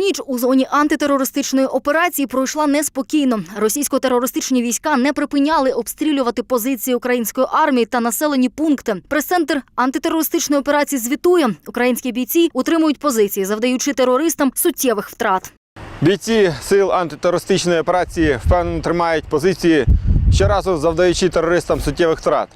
ніч у зоні антитерористичної операції пройшла неспокійно. Російсько-терористичні війська не припиняли обстрілювати позиції української армії та населені пункти. Прес-центр антитерористичної операції звітує. Українські бійці утримують позиції, завдаючи терористам суттєвих втрат. Бійці сил антитерористичної операції впевнено тримають позиції, щоразу завдаючи терористам суттєвих втрат.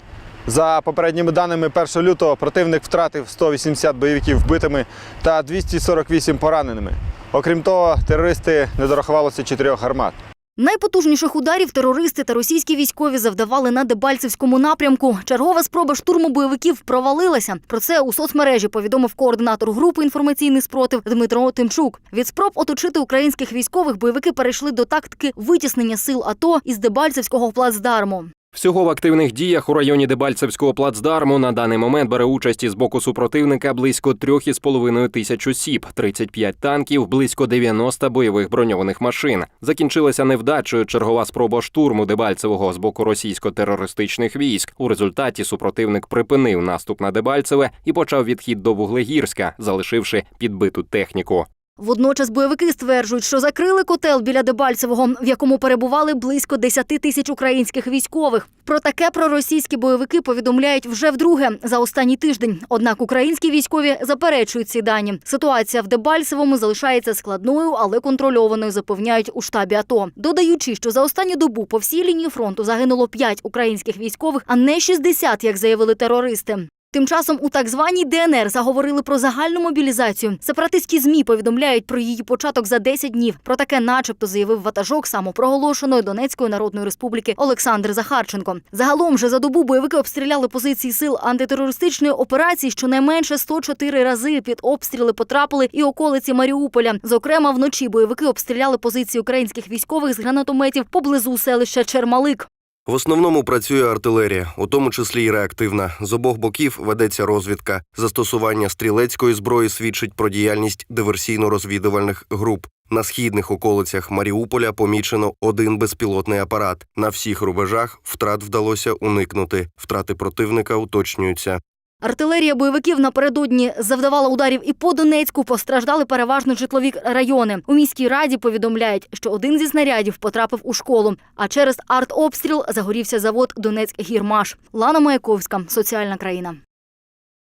За попередніми даними 1 лютого противник втратив 180 бойовиків вбитими та 248 пораненими. Окрім того, терористи не дорахувалося чотирьох гармат. Найпотужніших ударів терористи та російські військові завдавали на Дебальцевському напрямку. Чергова спроба штурму бойовиків провалилася. Про це у соцмережі повідомив координатор групи інформаційний спротив Дмитро Тимчук. Від спроб оточити українських військових бойовики перейшли до тактики витіснення сил АТО із Дебальцевського плацдарму. Всього в активних діях у районі Дебальцевського плацдарму на даний момент бере участь із боку супротивника близько 3,5 тисяч осіб, 35 танків, близько 90 бойових броньованих машин. Закінчилася невдачею чергова спроба штурму Дебальцевого з боку російсько-терористичних військ. У результаті супротивник припинив наступ на Дебальцеве і почав відхід до Вуглегірська, залишивши підбиту техніку. Водночас бойовики стверджують, що закрили котел біля Дебальцевого, в якому перебували близько 10 тисяч українських військових. Про таке проросійські бойовики повідомляють вже вдруге за останній тиждень. Однак українські військові заперечують ці дані. Ситуація в Дебальцевому залишається складною, але контрольованою, запевняють у штабі АТО. Додаючи, що за останню добу по всій лінії фронту загинуло 5 українських військових, а не 60, як заявили терористи. Тим часом у так званій ДНР заговорили про загальну мобілізацію. Сепаратистські змі повідомляють про її початок за 10 днів. Про таке, начебто, заявив ватажок самопроголошеної Донецької Народної Республіки Олександр Захарченко. Загалом же за добу бойовики обстріляли позиції сил антитерористичної операції щонайменше 104 рази. Під обстріли потрапили і околиці Маріуполя. Зокрема, вночі бойовики обстріляли позиції українських військових з гранатометів поблизу селища Чермалик. В основному працює артилерія, у тому числі й реактивна. З обох боків ведеться розвідка. Застосування стрілецької зброї свідчить про діяльність диверсійно-розвідувальних груп. На східних околицях Маріуполя помічено один безпілотний апарат. На всіх рубежах втрат вдалося уникнути. Втрати противника уточнюються. Артилерія бойовиків напередодні завдавала ударів і по Донецьку. Постраждали переважно житлові райони. У міській раді повідомляють, що один зі снарядів потрапив у школу. А через артобстріл загорівся завод Донецьк Гірмаш. Лана Маяковська, соціальна країна.